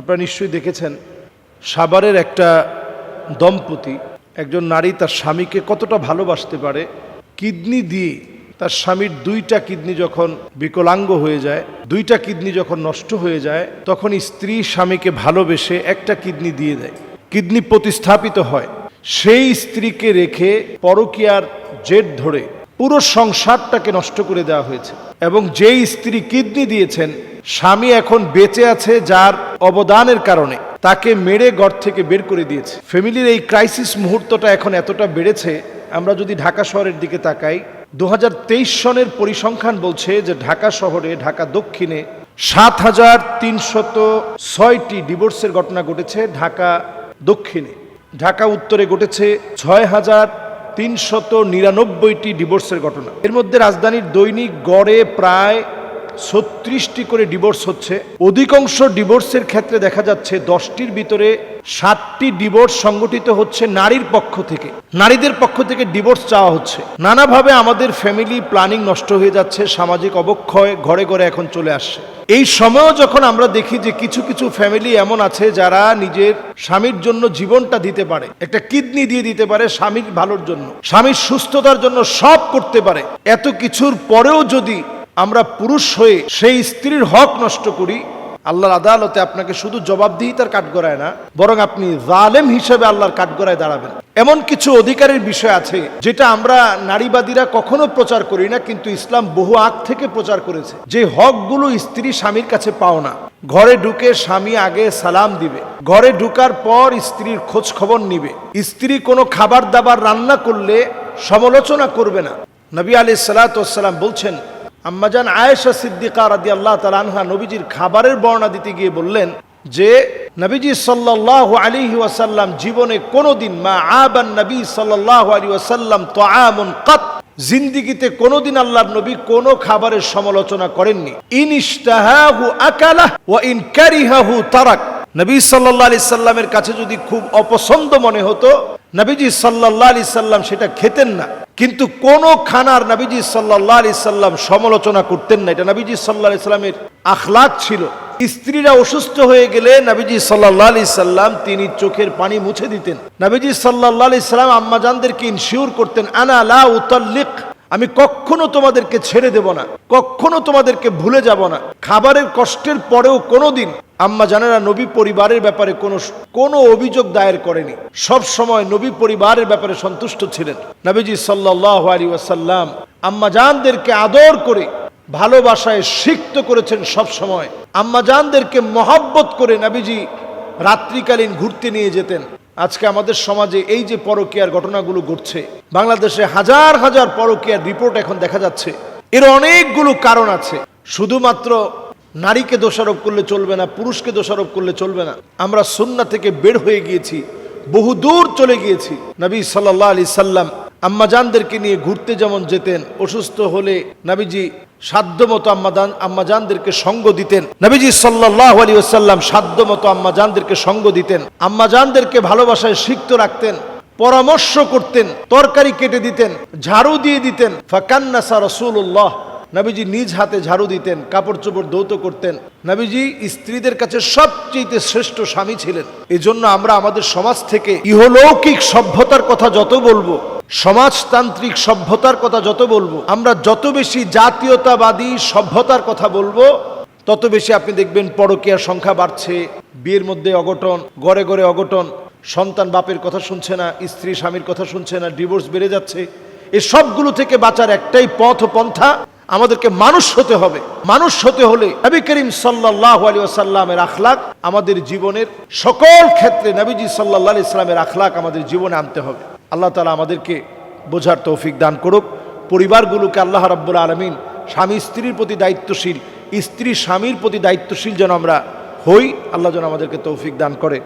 আপনারা নিশ্চয়ই দেখেছেন, সাভারের একটা দম্পতি, একজন নারী তার স্বামীকে কতটা ভালোবাসতে পারে, কিডনি দিয়ে তার স্বামীর দুইটা কিডনি যখন বিকলাঙ্গ হয়ে যায়, দুইটা কিডনি যখন নষ্ট হয়ে যায়, তখন স্ত্রী স্বামীকে ভালোবেসে একটা কিডনি দিয়ে দেয়। কিডনি প্রতিস্থাপিত হয়। সেই স্ত্রীকে রেখে পরকীয়ার জেট ধরে পুরো সংসারটাকে নষ্ট করে দেওয়া হয়েছে এবং যেই স্ত্রী কিডনি দিয়েছেন স্বামী এখন বেঁচে আছে যার অবদানের কারণে। তাকে মেরে ঘর থেকে বের করে দিয়েছে। ফ্যামিলির এই ক্রাইসিস মুহূর্তটা এখন এতটা বেড়েছে, আমরা যদি ঢাকা শহরের দিকে তাকাই, দুহাজার তেইশ সনের পরিসংখ্যান বলছে যে ঢাকা শহরে, ঢাকা দক্ষিণে সাত হাজার তিনশত ছয়টি ডিভোর্সের ঘটনা ঘটেছে ঢাকা দক্ষিণে। ঢাকা উত্তরে ঘটেছে ছয় হাজার তিনশত নিরানব্বইটি ডিভোর্সের ঘটনা। এর মধ্যে রাজধানীর দৈনিক গড়ে প্রায় ছত্রিশটি করে ডিভোর্স হচ্ছে। অধিকাংশ ডিভোর্সের ক্ষেত্রে দেখা যাচ্ছে দশটির ভিতরে সাতটি ডিভোর্স সংগঠিত হচ্ছে নারীর পক্ষ থেকে। নারীদের পক্ষ থেকে ডিভোর্স চাওয়া হচ্ছে। নানাভাবে আমাদের ফ্যামিলি প্ল্যানিং নষ্ট হয়ে যাচ্ছে, সামাজিক অবক্ষয় ঘরে ঘরে এখন চলে আসছে। এই সময়ও যখন আমরা দেখি যে কিছু কিছু ফ্যামিলি এমন আছে যারা নিজের স্বামীর জন্য জীবনটা দিতে পারে, একটা কিডনি দিয়ে দিতে পারে স্বামীর ভালোর জন্য, স্বামীর সুস্থতার জন্য সব করতে পারে। এত কিছুর পরেও যদি আমরা পুরুষ হয়ে সেই স্ত্রীর হক নষ্ট করি, আল্লাহর আদালতে আপনাকে শুধু জবাবদিহিতার কাঠগড়ায় না, বরং আপনি জালেম হিসেবে আল্লাহর কাঠগড়ায় দাঁড়াবেন। এমন কিছু অধিকারের বিষয় আছে, যেটা আমরা নারীবাদীরা কখনো প্রচার করি না, কিন্তু ইসলাম বহু আগ থেকে প্রচার করেছে। যে হকগুলো স্ত্রী স্বামীর কাছে পাও না, ঘরে ঢুকে স্বামী আগে সালাম দিবে। ঘরে ঢুকার পর স্ত্রীর খোঁজ খবর নিবে। স্ত্রী কোনো খাবার দাবার রান্না করলে সমালোচনা করবে না। নবী আলি সালাতাম বলছেন আম্মাজান আয়েশা সিদ্দিকা রাদি আল্লাহ তালানহা নবীজির খাবারের বর্ণনা দিতে গিয়ে বললেন যে, নবীজি সাল্লাহ আলী ওয়াসাল্লাম জীবনে কোনোদিন মা আবান নবী সাল্লাহ আলী ওয়াসাল্লাম তো আমন কাত, জিন্দিগিতে কোনোদিন আল্লাহর নবী কোনো খাবারের সমালোচনা করেননি। ইন ইশতাহাহু আকালাহ ওয়া ইন তারাক। নবী সাল্লাহ আলি সাল্লামের কাছে যদি খুব অপছন্দ মনে হতো, নবীজি সাল্লাহ আলি সাল্লাম সেটা খেতেন না। কিন্তু কোন খানার নবীজি সাল্লাহ আলি সাল্লাম সমালোচনা করতেন না। এটা নবীজি সাল্লাহ আলি সাল্লামের আখলাক ছিল। স্ত্রীরা অসুস্থ হয়ে গেলে নবীজি সাল্লাহ আলি সাল্লাম তিনি চোখের পানি মুছে দিতেন। নবীজি সাল্লাহ আলি সাল্লাম আম্মাজানদেরকে ইনশিওর করতেন, আনা লা উতাল্লিক আমি কখনো তোমাদেরকে ছেড়ে দেব না, কখনো তোমাদেরকে ভুলে যাব না। খাবারের কষ্টের পরেও কোনোদিন আম্মা জানেরা নবী পরিবারের ব্যাপারে কোনো কোনো অভিযোগ দায়ের করেনি। সব সময় নবী পরিবারের ব্যাপারে সন্তুষ্ট ছিলেন। নবীজি সাল্লাহ আলী ওয়াসাল্লাম আম্মা জানদেরকে আদর করে ভালোবাসায় সিক্ত করেছেন সব সময়। আম্মা জানদেরকে মহাব্বত করে নবীজি রাত্রিকালীন ঘুরতে নিয়ে যেতেন। আজকে আমাদের সমাজে এই যে পরকীয়ার ঘটনাগুলো ঘটছে, বাংলাদেশে হাজার হাজার পরকীয়ার রিপোর্ট এখন দেখা যাচ্ছে। এর অনেকগুলো কারণ আছে। শুধুমাত্র নারীকে দোষারোপ করলে চলবে না, পুরুষকে দোষারোপ করলে চলবে না। আমরা সুন্না থেকে বের হয়ে গিয়েছি, বহু দূর চলে গিয়েছি। নবী সাল্লাহ আলি সাল্লাম আম্মাজানদেরকে নিয়ে ঘুরতে যেমন যেতেন, অসুস্থ হলে নবীজি সাধ্যমতো আম্মাদান আম্মাজানদেরকে সঙ্গ দিতেন। নবীজি সাল্লাহ আলী ওসাল্লাম সাধ্যমতো আম্মাজানদেরকে সঙ্গ দিতেন। আম্মাজানদেরকে ভালোবাসায় সিক্ত রাখতেন, পরামর্শ করতেন, তরকারি কেটে দিতেন, ঝাড়ু দিয়ে দিতেন। ফাকান্নাসা রসুল্লাহ নবীজি নিজ হাতে ঝাড়ু দিতেন কাপড় চোপড় দৌত করতেন। নবীজি স্ত্রীদের কাছে সবচেয়ে শ্রেষ্ঠ স্বামী ছিলেন। এজন্য আমরা আমাদের সমাজ থেকে ইহলৌকিক সভ্যতার কথা যত বলব সমাজতান্ত্রিক সভ্যতার কথা যত বলব, আমরা যত বেশি জাতীয়তাবাদী সভ্যতার কথা বলব, তত বেশি আপনি দেখবেন পরকীয়ার সংখ্যা বাড়ছে, বিয়ের মধ্যে অঘটন গড়ে গড়ে অঘটন, সন্তান বাপের কথা শুনছে না, স্ত্রী স্বামীর কথা শুনছে না, ডিভোর্স বেড়ে যাচ্ছে এই সবগুলো থেকে বাঁচার একটাই পথ পন্থা আমাদেরকে মানুষ হতে হবে। মানুষ হতে হলে নবী করিম সাল্লাহ আলী আসাল্লামের আখলাক আমাদের জীবনের সকল ক্ষেত্রে নবীজি সাল্লাহ ইসলামের আখলাক আমাদের জীবনে আনতে হবে। আল্লাহ তালা আমাদেরকে বোঝার তৌফিক দান করুক। পরিবারগুলোকে আল্লাহ রাব্বুল আলমিন স্বামী স্ত্রীর প্রতি দায়িত্বশীল, স্ত্রী স্বামীর প্রতি দায়িত্বশীল যেন আমরা হই, আল্লাহ যেন আমাদেরকে তৌফিক দান করে।